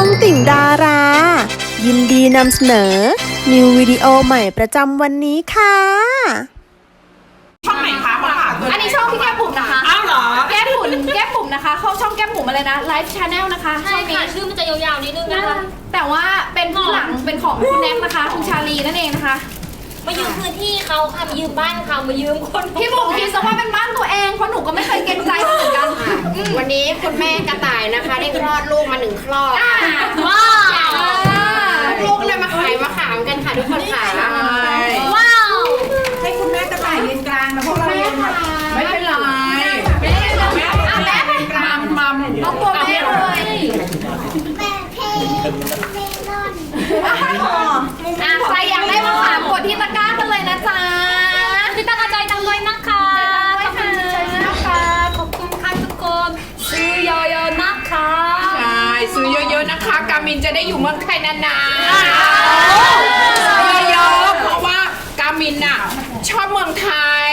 องติ่งดารา ยินดีนำเสนอ นิววิดีโอใหม่ประจำวันนี้ค่ะ ช่องไหนคะมาถามอันนี้ช่องพี่แก้มบุ๋มนะคะ อ้าวเหรอ แก้มบุ๋มแก้มบุ๋มนะคะ เข้าช่องแก้มบุ๋มอะไรนะ ไลฟ์ชาแนลนะคะใช่ช่องนี้ค่ะชื่อมันจะยาวๆนิดนึงนะคะ แต่ว่าเป็นผู้หลังเป็นของคุณแน็กนะคะคุณชาลีนั่นเองนะคะ มายืมพื้นที่เขาค่ะมายืมบ้านเขามายืมคนพี่บุ๋มคิดซะว่าเป็นบ้านตัวเอง เพราะหนูก็ไม่เค วันนี้คุณแม่กระต่ายนะคะ ได้คลอดลูกมาหนึ่งคลอดอ่าว้าวลูกเลยมาขายมะขามกันค่ะทุกคนค่ะ ว้าว ให้คุณแม่กระต่ายยืนก มินจะได้อยู่เมืองไทยนานๆซื้อเยอะๆเพราะว่ากามินน่ะชอบเมืองไทย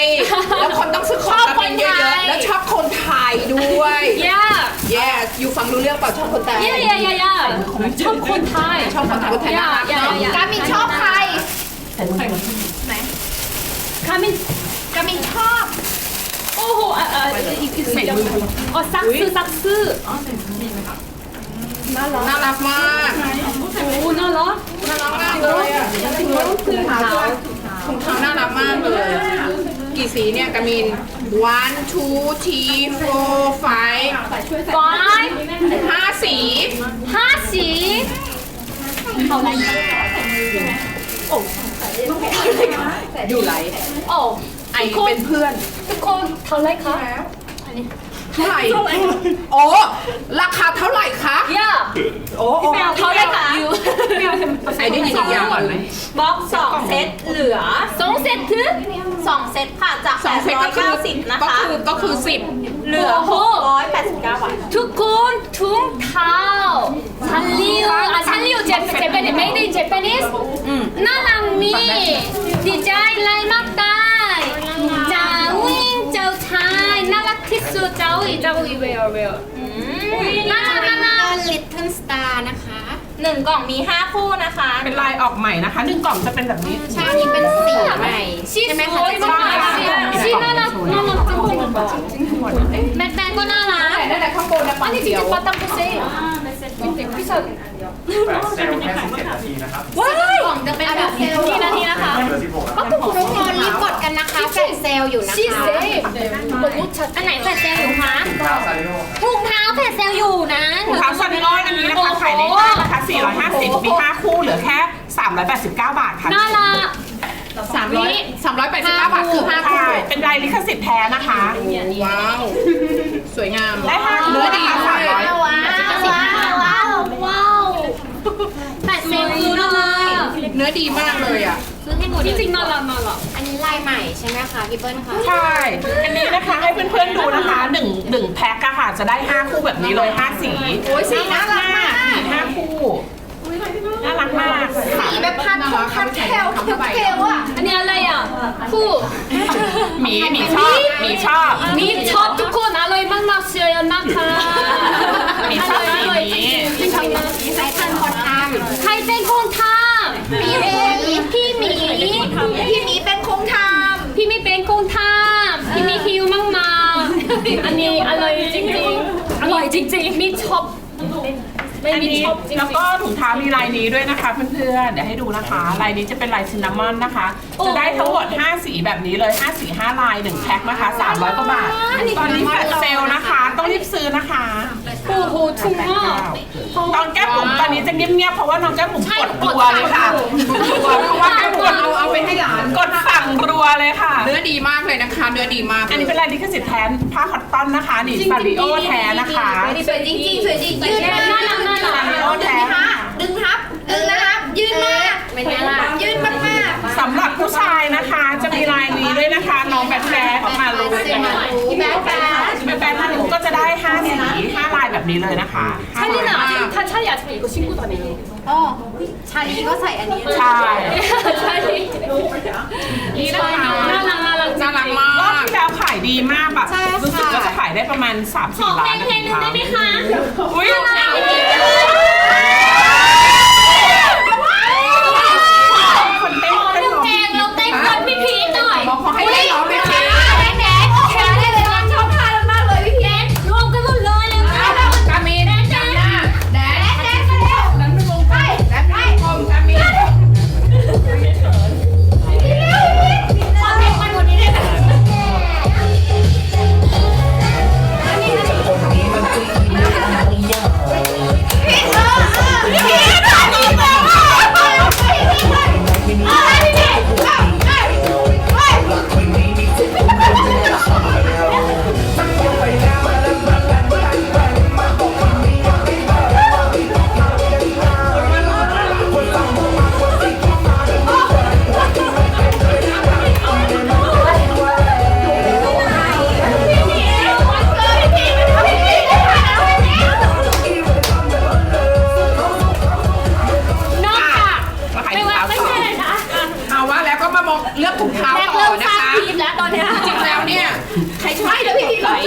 แล้วคนต้องซื้อของกามินเยอะๆแล้วชอบคนไทยด้วยย่า yes อยู่ฟังรู้เรื่องเปล่าชอบคนไทยย่าย่าย่าย่าชอบคนไทยชอบคนไทยคนไทยน่ารักย่าเนาะย่ากามินชอบใครคามินกามินชอบโอ้โหอะอะอีกอีก สิ่งอ๋อซักซื้อซักซื้อน่ารักมากโอ้น่ารักน่ารักมากเลยอะถุงเท้าถุงเท้าน่ารักมากเลย กี่สีเนี่ยกามิน one two three four five ไฟห้าสีห้าสีเท่าไหร่อยู่ไหลโอ้ไอเป็นเพื่อนทุกคนเท่าไหร่คะ เท่าไหร่ โอ้ราคาเท่าไหร่คะย่าโอ้โอ้ เท่าไหร่คะ ไอได้ยินอีกอย่างก่อนไหม บล็อกสองเซตเหลือสองเซตคือสองเซตค่ะจากสองเซตก็คือ890นะก็คะคือก็คือสิบเหลือโอ้โห689บาท ทุกคนถุงเท้าซันลิวอะซันลิวเจเจแปนิส made in Japanese น่ารักมีดีใจไลน์มากได้ น่ารักที่สุดเจ้าอีเจ้าอีเวลเวลน่ารักน่ารัก ลิตเทิลสตาร์นะคะ หนึ่งกล่องมี 5 คู่นะคะ เป็นลายออกใหม่นะคะหนึ่งกล่องจะเป็นแบบนี้ ใช่อันนี้เป็นสีใหม่ ชี ใช่ไหม ส คะ วยมากชีน่ารักน่ารักจริงๆแบทแมนก็น่ารัก แต่แต่ข้างบนนะปัน 아니 เดียว 진짜 พี่ชเซลล์แค่สิบเนาทีนะครับว้ายกล่องจะเป็นแบบนี้นาทีนะคะเบอร์สิบหกนะครับทุกคนรีบกดกันนะคะแฟดเซลอยู่นะคะชีเซ่กดลูชัดอันไหนแฟดเซลอยู่คะถุงเท้าถุงเท้าแฟดเซลอยู่นะถุงเท้าซาริโออันนี้นะคะขายในห้าคา450มี5คู่เหลือแค่ 389 บาทค่ะน่ารักสามร้อยสามร้อยแปดสิบเก้าบาทคือห้าคู่เป็นลายลิขสิทธิ์แท้นะคะว้าว สวยงาม ได้ห้าคู่นะคะสามร้อยแปดสิบเก้า แผ่เซลอยู่น่ารักเนื้อดีมากเลยอะ ซื้อให้หนูจริงๆน่ารักน่ารักอันนี้ลายใหม่ใช่ไหมคะพี่เปิ้ลคะใช่ อันนี้นะคะให้เพื่อนๆดูนะคะ1 1แพ็คอะค่ะจะได้ 5 คู่แบบนี้เลย 5 สีโอ้ยสีน่ารักมากสี5คู่น่ารักมากสีแบบพันของพันเทลเทลเทลอะอันนี้อะไรอะคู่หมีหมีชอบหมีชอบมีชอบทุกคนอร่อยมากๆเชียร์นะคะ มีชอบสีนี้ ใช้ทันคนท ใครเป็นคนทำพี่เองพี่หมี พี่หมีเป็นคงท พี่ไม่เป็นคนทำพี่มีคิวมากมาอันนี้อร่อยจริงๆ อร่อยจริงๆ มีช็อป ไม่อันมีนี้ช็อปจริงๆ แล้วก็ถุงเท้ามีลายนี้ด้วยนะคะเพื่อนๆ เดี๋ยวให้ดูนะคะ ลายนี้จะเป็นลายซินนามอนนะคะ จะได้ทั้งหมด 5 สีแบบนี้เลย 5 สี 5 ลาย 1 แพ็คนะคะ 300กว่าบาท ตอนนี้แฟลชเซลล์นะคะ ต้องรีบซื้อนะคะ โอ้โหถูกมาก ตอนแก้มผมตอนนี้จะเงียบๆ เพราะว่าน้องแก้มผมกดรัวเลยค่ะกดรัวเพราะว่าแก้มผมเอาเอาไปให้หลาน กดสั่งรัวเลยค่ะ เนื้อดีมากเลยนะคะ เนื้อดีมากอันนี้เป็นลายลิขสิทธิ์แทนผ้าคอตตอนนะคะ นี่ซาริโอแท้นะคะำสวยจริงๆสวยจริงยืดมาน่ารักน่ารักซาริโอดึงแท้นะคะดึงครับ นี้เลยนะคะ500 찰리는 아직 다 찰리 아침에 이거 신고 다니고 อ๋อชาลีก็ใส่อันนี้ ใช่ 찰리 นี่นะคะ น่ารักน่ารัก น่ารักมากรอบที่แล้วขายดีมากแบบรู้สึกว่าจะขายได้ประมาณ 3-4 ล้าน เพลงหนึ่งได้ไหมคะ อุ้ย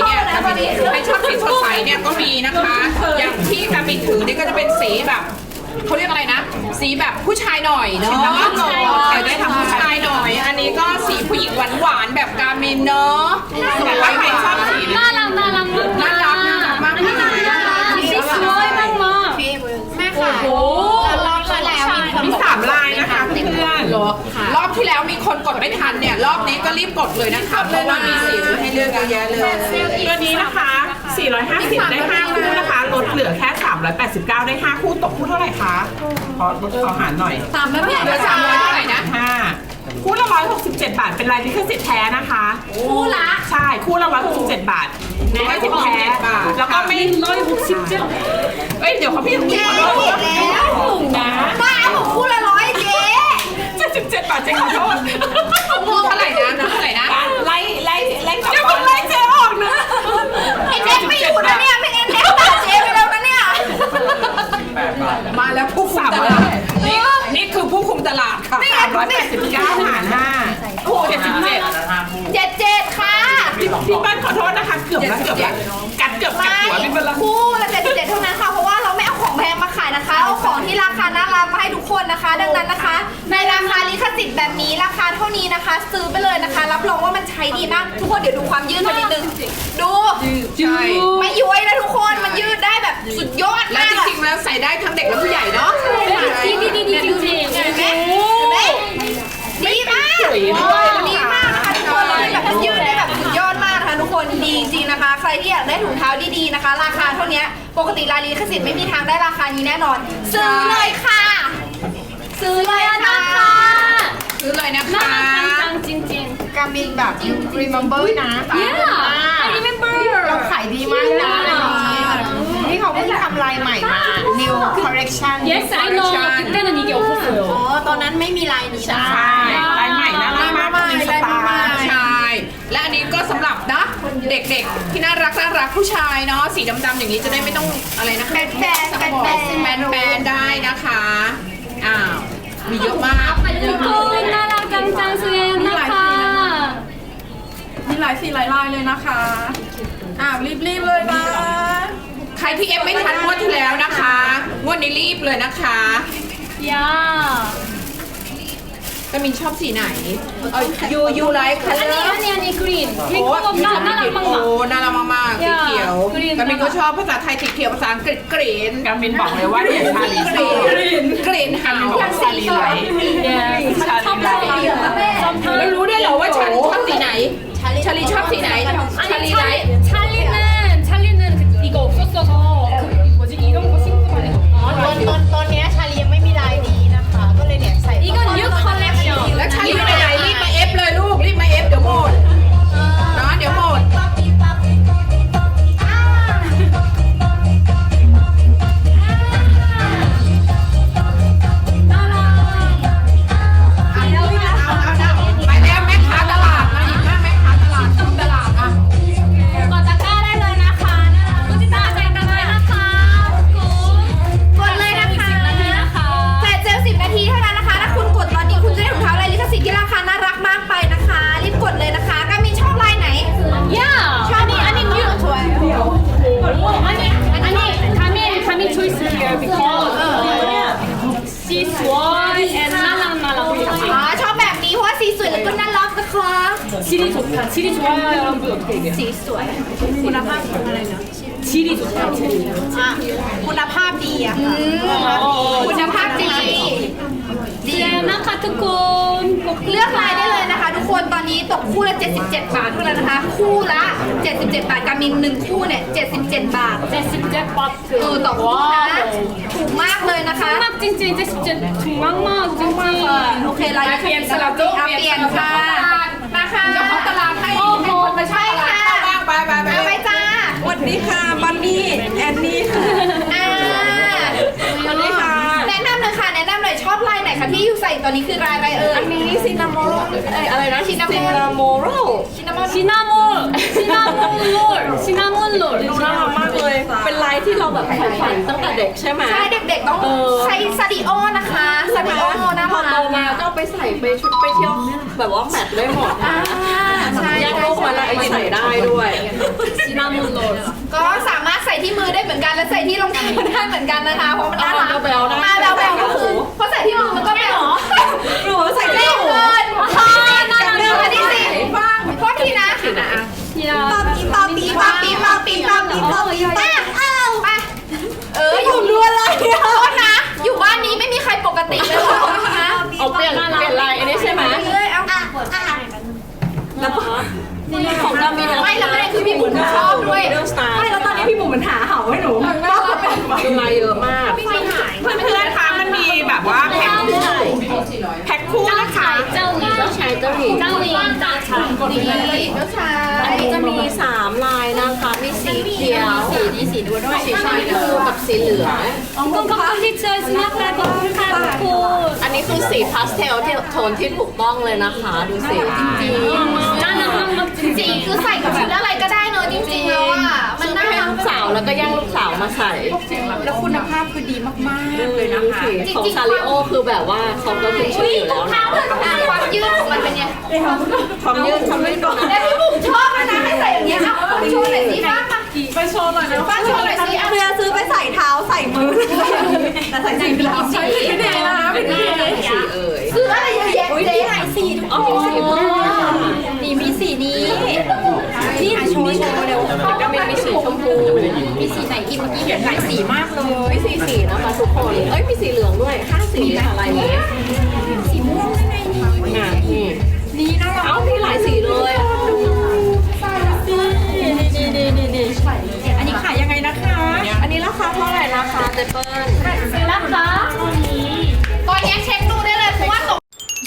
เนี่ยกามิถือใครชอบสีสดใสเนี่ยก็มีนะคะ อย่างที่กามินถือนี่ก็จะเป็นสีแบบเขาเรียกอะไรนะ สีแบบผู้ชายหน่อยเนาะเดี๋ยได้ทำผู้ชายหน่อย อันนี้ก็สีผู้หญิงหวานๆแบบกามินเนาะแต่ใครชอบสี รอบที่แล้วมีคนกดไม่ทันเนี่ย รอบนี้ก็รีบกดเลยนะคะเพราะว่ามีสีให้เลือกเยอะแยะเลย ตัวนี้นะคะ 450 ได้ 5 คู่นะคะ ลดเหลือแค่ 389 ได้ 5 คู่ตกคู่เท่าไหร่คะ ขอลดขอหารหน่อยตามแม่พี่เหลือสามร้อยเท่าไหร่นะ 5 คู่ละ 167 บาท เป็นลายลิขสิทธิ์แท้นะคะ คู่ละ ใช่ คู่ละ 167 บาทลิขสิทธิ์แท้167บาทแล้วก็ไม่ร้อยหกสิบเจ็ดเอ้ย เดี๋ยวเขาพี่เจ๊ขอโทษผิดแล้วนะบ้าผมคู่ละร้อยเจ๊ 77บาทเจ๊ขอโทษคู่เท่าไหร่นะเท่าไหร่นะไล่ไล่ไล่กลับเดี๋ยวผมไล่เจ๊ออกนะไอ้เจ๊ไม่อยู่นะเนี่ยไม่เอ็นเอ็กซ์ตาเจ๊ไปแล้วนะเนี่ยมาแล้วผู้คุมตลาดนี่นี่คือผู้คุมตลาดค่ะ389หาร5คู่77แล้วห้าคู่เจ็ดสิบเจ็ดเจ็ดเจ็ดค่ะพี่เปิ้ลขอโทษนะคะ เกือบแล้วเกือบแล้วกัดเกือบกัดหัวพี่เปิ้ลละคู่ละเจ็ดเจ็ดเท่านั้นค่ะ ของแพงมาขายนะคะ เอาของที่ราคาน่ารักมาให้ทุกคนนะคะ ดังนั้นนะคะ ในราคาลิขสิทธิ์แบบนี้ราคาเท่านี้นะคะ ซื้อไปเลยนะคะ รับรองว่ามันใช้ดีมาก ทุกคนเดี๋ยวดูความยืดมันนิดนึงดู ใช่ไม่ย้วยนะทุกคนมันยืดได้แบบสุดยอดและมากจอะริงๆแล้วใส่ได้ทั้งเด็กและผู้ใหญ่เนาะดีดีดีดีจริง เห็นไหมเห็นไหมากได้ถุงเท้าดีๆนะคะ ราคาเท่านี้ปกติรายลิขสิทธิ์ไม่มีทางได้ราคานี้แน่นอน ซื้อเลยค่ะ ซื้อเลยค่ะ นะคะ ซื้อเลยนะ น่า คะ รักจังจริงจริง กามินแบบ you remember นะ ๆ yeah I remember เราขายดีมากนะนี่เขาเพิ่งทำลายใหม่มา new collection yes I know 그때는 이게 없었어요 อ๋อตอนนั้นไม่มีลายนี้นะ ใช่ลายใหม่น่ารักมากมีสไตล์ ใช่ และอันนี้ก็สำหรับนะ เด็กๆ ที่น่า รักน่ารักผู้ชายเนาะสีดำๆอย่างนี้จะได้ไม่ต้องอะไรนะแบนแบนแบนแบนแบนแบนๆได้นะคะอ้าวมีเยอะมากทุกคนน่ารักจังจังสวยนะคะมีหลายสีหลายลายเลยนะคะอ้าวรีบๆเลยนะใครที่เอฟไม่ทันงวดที่แล้วนะคะงวดนี้รีบเลยนะคะ yeah กามินชอบสีไหนเออ you you like อัน color นี้อันนี้อันนี้กรีนกรีนโอ้กลมน่ารักน่ารักมาก โอ้น่ารักมากๆสีเขียวกามินก็ชอบภาษาไทยสีเขียวภาษาอังกฤษกรีน กามินบอกเลยว่าเด็กชาลีกรีนกรีนหาว อย่าสีส้ 질이 좋다 질이 좋아요 여러분 어떻게 얘기해요 สีสวย คุณภาพอะไรนะ 질이 좋다 질이 อ่ะคุณภาพดีอะค่ะคุณภาพดี ดี 네 나카ทุกคน เลือกลายได้เลยนะคะ ทุกคนตอนนี้ตกคู่ละ 77 บาทเท่านั้นนะคะ คู่ละ 77 บาทกามินหนึ่งคู่เนี่ย 77 บาท 제스제 เออ 바트 ต่อคู่นะ ถูกมากเลยนะคะ 막 찡찡 제스제 중앙막 โอเคลายเปลี่ยนสลับอ่ะเปลี่ยนค่ะ นะคะเจ้าของตลาดให้ให้คนมาเช่าตลาดเข้าบ้างไปไปไป เอาไปจ้า สวัสดีค่ะบันนี่แอนนี่ค่ะ ที่อยู่ใส่ตอนนี้คือลายอะไรเอ่ยอันนี้ซินนามอนอะไรนะซินนามอนซินนามอนซินนามอนซินนามอนโรลซินนามอนโรลดูน่ารักมากเลย เป็นลายที่เราแบบฝันตั้งแต่เด็กใช่ไหมใช่เด็กๆต้องใช้ซาดิโอนะคะซาดิโอนะคะพอโตมาก็ไปใส่ไปชุดไปเที่ยวแบบว่าแมทได้หมดนะใช่ยังลูกมาแล้วใส่ได้ด้วยซินนามอนโรลก็สามารถใส่ที่มือได้เหมือนกันและใส่ที่รองเท้าได้เหมือนกันนะคะเพราะมันน่ารักมาแบบแบวก็คือ พราะใส่ที่มือมันก็แบบหนูใส่เล่เล่นนเกินพอจากเดิมอันที่สี่โทษทีนะปาปีปาปีปาปีปาปีปาปีปาปีป้าเอาไปเอออยู่ดูอะไรโทษนะอยู่ เจ้าชายเจ้าหญิงเจ้าหญิงเจ้าชายดีเจ้าชายอันนี้จะมี3ลายนะคะ มีสีเขียวสีนี้สีด้วยด้วยสีชมพูกับสีเหลืองคุณขอบคุณที่เจอสนักและขอบคุณค่ะทุกคนอันนี้คือสีพาสเทลที่โทนที่ถูกต้องเลยนะคะ ดูสิจริงน่ารักมากจริงสีคือใส่กับชุดอะไรก็ได้เนอะ จริงๆแล้วอะๆมันซื้อน่าให้รักลูกสาวแล้วก็ย่างลูกสาวมาใส่แล้วคุณภาพคือดีมากๆเลยนะคะของซาริโอคือแบบว่าเขาก็ขึ้นชื่ออยู่แล้วนะความยืดของมันเป็นไงความยืดความยืดก่อนแต่พี่บุ๋มชอบนะให้ใส่อย่างเงี้ยเอาโชว์หน่อยสิบ้างมาไปโชว์หน่อยนะบ้างโชว์หน่อยสิอะเพื่อซื้อไปใส่เท้าใส่มือแต่ใส่สีเหลืองพี่เดย์นะคะพี่เดย์สีเอ่ยซื้ออะไรเยอะแยะเจ๊หลายสีอ๋อสีม่วงนี่มีสีนี้ นี่โชว์โชว์เร็วแล้วก็มีมีสีชมพูมีสีไหนอีกเมื่อกี้เห็นหลายสีมากเลยสีสีนะคะทุกคนเอ้ยมีสีเหลืองด้วยห้าสีค่ะลายนี้สีม่วงได้ไงนี่อะนี่นี่น่ารักเอ้ามีหลายสีเลยนี่นี่นี่นี่อันนี้ขายยังไงนะคะ อันนี้ราคาเท่าไหร่นะคะเจเปิ้ลๆนะคะตอนนี้เช็คดูได้เลย